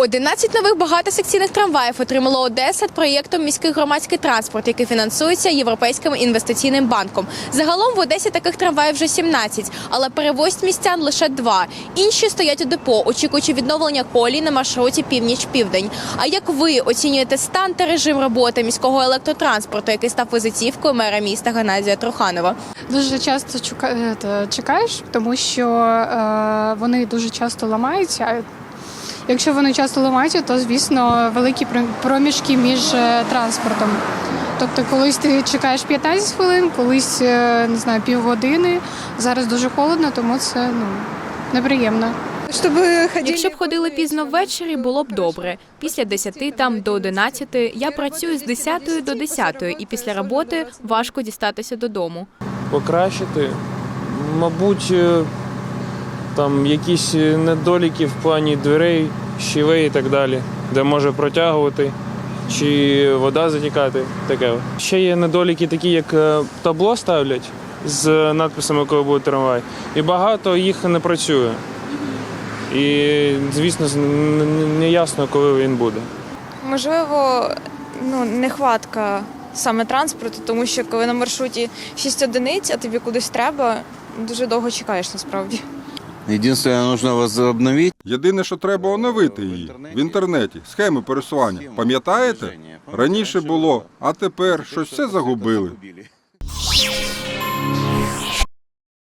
11 нових багатосекційних трамваїв отримала Одеса проєктом міський громадський транспорт, який фінансується Європейським інвестиційним банком. Загалом в Одесі таких трамваїв вже 17, але перевозять містян лише два. Інші стоять у депо, очікуючи відновлення колій на маршруті північ-південь. А як ви оцінюєте стан та режим роботи міського електротранспорту, який став визитівкою мера міста Геннадія Труханова? Дуже часто е, чекаєш, тому що е, вони дуже часто ламаються. Якщо вони часто ламаються, то звісно великі про- проміжки між е, транспортом. Тобто, колись ти чекаєш 15 хвилин, колись е, не знаю, півгодини. Зараз дуже холодно, тому це ну неприємно. Якщо б ходили пізно ввечері, було б добре. Після 10 там до 11 я працюю з 10 до 10 і після роботи важко дістатися додому. покращити. Мабуть, е, там якісь е, недоліки в плані дверей, щілей і так далі, де може протягувати чи вода затікати. Таке. Ще є недоліки, такі як е, табло ставлять з надписами, коли буде трамвай, і багато їх не працює. І, звісно, не ясно, коли він буде. Можливо, ну, нехватка саме транспорту, тому що коли на маршруті 6 одиниць, а тобі кудись треба, дуже довго чекаєш насправді. Единственное, нужно возобновить. Єдине, що треба оновити її в інтернеті, схеми пересування. Пам'ятаєте? Раніше було, а тепер щось все загубили.